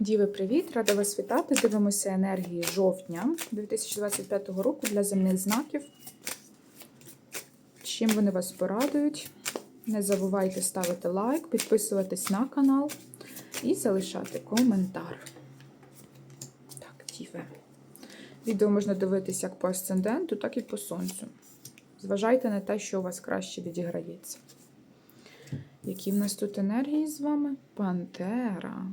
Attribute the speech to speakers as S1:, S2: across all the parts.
S1: Діви, привіт! Рада вас вітати. Дивимося енергії жовтня 2025 року для земних знаків. Чим вони вас порадують? Не забувайте ставити лайк, підписуватись на канал і залишати коментар. Так, діви. Відео можна дивитися як по асценденту, так і по сонцю. Зважайте на те, що у вас краще відіграється. Які в нас тут енергії з вами? Пантера.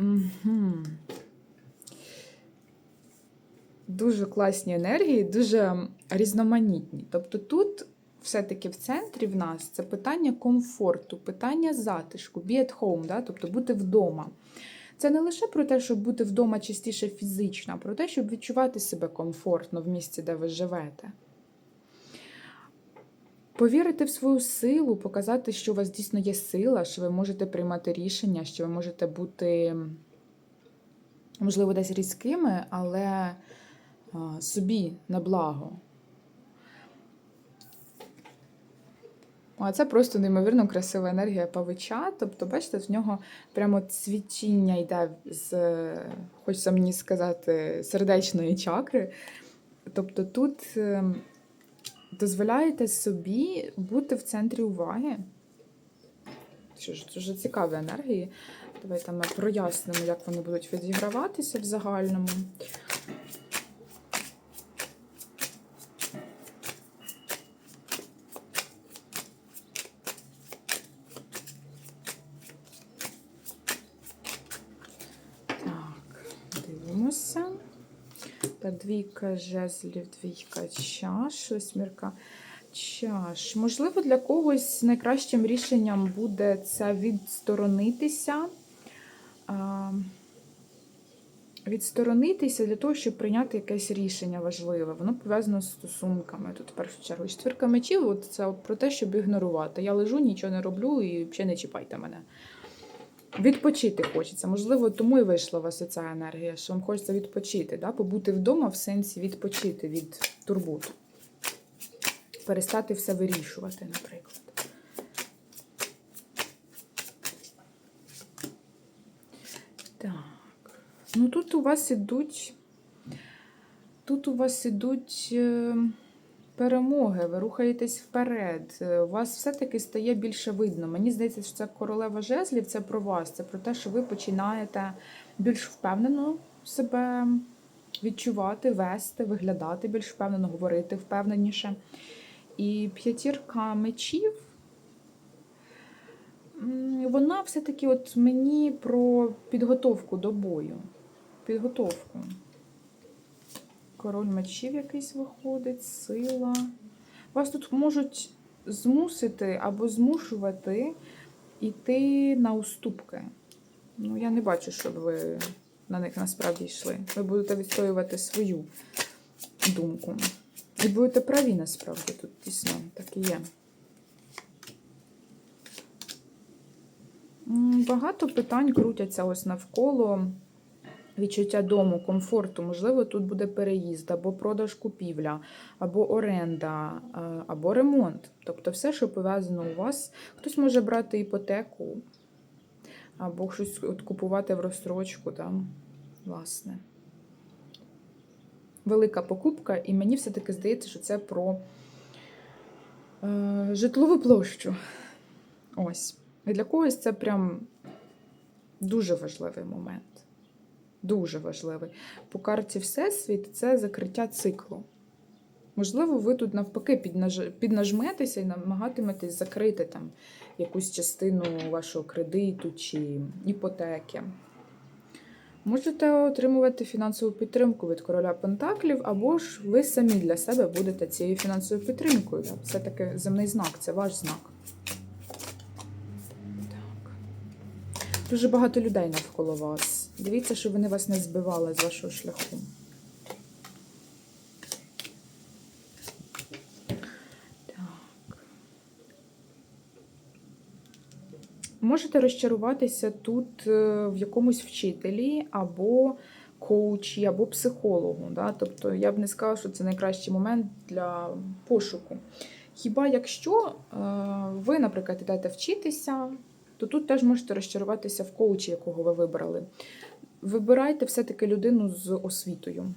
S1: Угу. Дуже класні енергії, дуже різноманітні. Тобто тут все-таки в центрі в нас це питання комфорту, питання затишку, be at home, да? тобто бути вдома. Це не лише про те, щоб бути вдома частіше фізично, а про те, щоб відчувати себе комфортно в місці, де ви живете. Повірити в свою силу, показати, що у вас дійсно є сила, що ви можете приймати рішення, що ви можете бути, можливо, десь різкими, але собі на благо. А це просто неймовірно красива енергія павича. Тобто, бачите, в нього прямо цвітіння йде з, хочеться мені сказати, сердечної чакри. Тобто тут ем, дозволяєте собі бути в центрі уваги. Що ж, дуже цікаві енергії. Давайте ми прояснимо, як вони будуть відіграватися в загальному. Так, дивимося. Та двійка жезлів, двійка чаш, восьмірка чаш. Можливо, для когось найкращим рішенням буде це відсторонитися. Відсторонитися для того, щоб прийняти якесь рішення важливе. Воно пов'язано з стосунками. Тут, в першу чергу, четвірка мечів от це про те, щоб ігнорувати. Я лежу, нічого не роблю і взагалі не чіпайте мене. Відпочити хочеться. Можливо, тому і вийшла у вас ця енергія, що вам хочеться відпочити, да? побути вдома в сенсі відпочити від турбут. Перестати все вирішувати, наприклад. Так. Ну тут у вас ідуть. Тут у вас ідуть е, перемоги, ви рухаєтесь вперед. Е, У вас все-таки стає більше видно. Мені здається, що це королева жезлів, це про вас, це про те, що ви починаєте більш впевнено себе відчувати, вести, виглядати більш впевнено, говорити впевненіше. І п'ятірка мечів. Вона все-таки от мені про підготовку до бою. Підготовку. Король мечів якийсь виходить, сила. Вас тут можуть змусити або змушувати йти на уступки. Ну, я не бачу, щоб ви на них насправді йшли. Ви будете відстоювати свою думку. І будете праві насправді тут дійсно так і є. Багато питань крутяться ось навколо відчуття дому, комфорту. Можливо, тут буде переїзд, або продаж купівля, або оренда, або ремонт. Тобто все, що пов'язано у вас. Хтось може брати іпотеку, або щось купувати в розстрочку, там, власне. Велика покупка, і мені все-таки здається, що це про е, житлову площу. Ось. І для когось це прям дуже важливий момент. Дуже важливий. По карті Всесвіт це закриття циклу. Можливо, ви тут навпаки піднаж... піднажметеся і намагатиметесь закрити там якусь частину вашого кредиту чи іпотеки. Можете отримувати фінансову підтримку від короля Пентаклів, або ж ви самі для себе будете цією фінансовою підтримкою. Все-таки земний знак це ваш знак. Так. Дуже багато людей навколо вас. Дивіться, щоб вони вас не збивали з вашого шляху. Так. Можете розчаруватися тут е, в якомусь вчителі або коучі, або психологу. Да? Тобто я б не сказала, що це найкращий момент для пошуку. Хіба якщо е, ви, наприклад, йдете вчитися, то тут теж можете розчаруватися в коучі, якого ви вибрали. Вибирайте все-таки людину з освітою.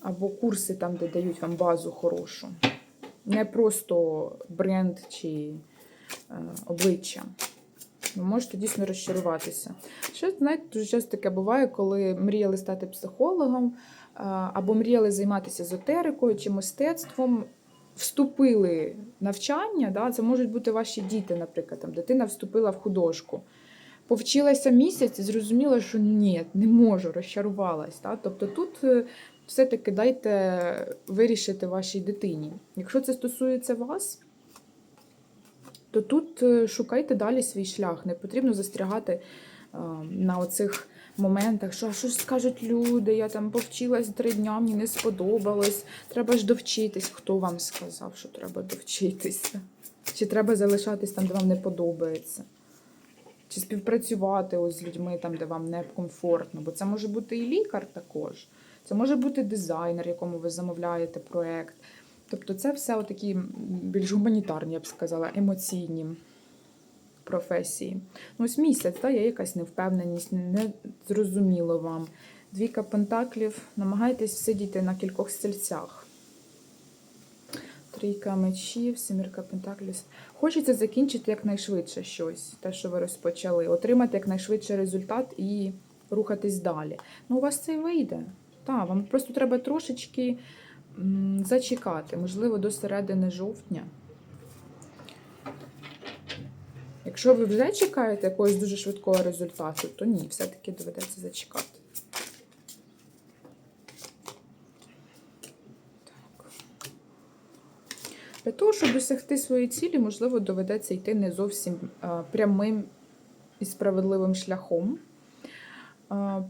S1: Або курси там, де дають вам базу хорошу. Не просто бренд чи е, обличчя. Ви можете дійсно розчаруватися. Ще, знаєте, дуже часто таке буває, коли мріяли стати психологом, або мріяли займатися езотерикою чи мистецтвом, вступили навчання, да, це можуть бути ваші діти, наприклад, там, дитина вступила в художку. Повчилася місяць і зрозуміла, що ні, не можу, розчарувалась. Да? Тобто тут е, все-таки дайте вирішити вашій дитині. Якщо це стосується вас, то тут е, шукайте далі свій шлях. Не потрібно застрягати на оцих моментах, що що ж скажуть люди, я там повчилась три дня, мені не сподобалось. Треба ж довчитись. Хто вам сказав, що треба довчитися? Чи треба залишатись там, де вам не подобається? Чи співпрацювати ось з людьми там, де вам не комфортно? Бо це може бути і лікар також. Це може бути дизайнер, якому ви замовляєте проєкт. Тобто це все такі більш гуманітарні, я б сказала, емоційні професії. Ну, ось місяць, та, є якась невпевненість, не зрозуміло вам. Двійка пентаклів, намагайтесь сидіти на кількох стільцях. Трійка мечів, сімірка пентаклів. Хочеться закінчити якнайшвидше щось, те, що ви розпочали, отримати якнайшвидше результат і рухатись далі. Ну, у вас це й вийде. Так, вам просто треба трошечки м, зачекати, можливо, до середини жовтня. Якщо ви вже чекаєте якогось дуже швидкого результату, то ні, все-таки доведеться зачекати. Так. Для того, щоб досягти своєї цілі, можливо, доведеться йти не зовсім прямим і справедливим шляхом.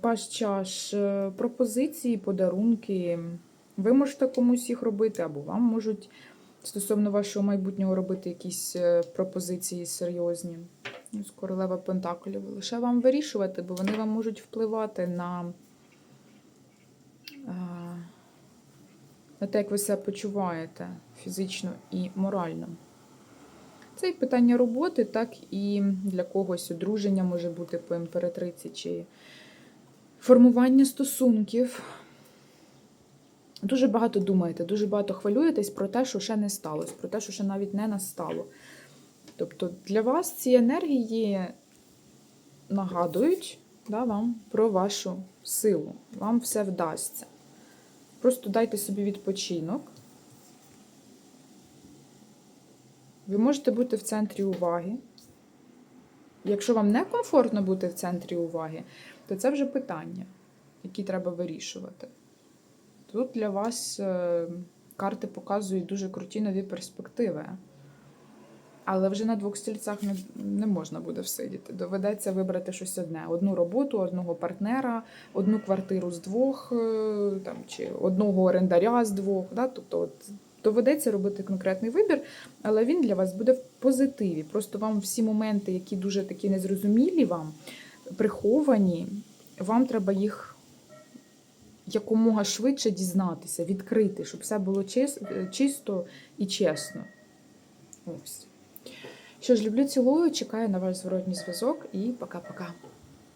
S1: Паш чаш, е, пропозиції, подарунки. Ви можете комусь їх робити, або вам можуть стосовно вашого майбутнього робити якісь е, пропозиції серйозні. Ось королева Пентаклів. Лише вам вирішувати, бо вони вам можуть впливати на, на те, як ви себе почуваєте фізично і морально. Це як питання роботи, так і для когось одруження може бути по імператриці, чи формування стосунків. Дуже багато думаєте, дуже багато хвилюєтесь про те, що ще не сталося, про те, що ще навіть не настало. Тобто для вас ці енергії нагадують да, вам про вашу силу. Вам все вдасться. Просто дайте собі відпочинок. Ви можете бути в центрі уваги. Якщо вам не комфортно бути в центрі уваги, то це вже питання, які треба вирішувати. Тут для вас е, карти показують дуже круті нові перспективи. Але вже на двох стільцях не, не можна буде всидіти. Доведеться вибрати щось одне: одну роботу, одного партнера, одну квартиру з двох, е, там, чи одного орендаря з двох. Да? Тобто, от, доведеться робити конкретний вибір, але він для вас буде в позитиві. Просто вам всі моменти, які дуже такі незрозумілі вам, приховані, вам треба їх якомога швидше дізнатися, відкрити, щоб все було чисто і чесно. Ось. Що ж, люблю, цілую, чекаю на ваш зворотній зв'язок і пока-пока.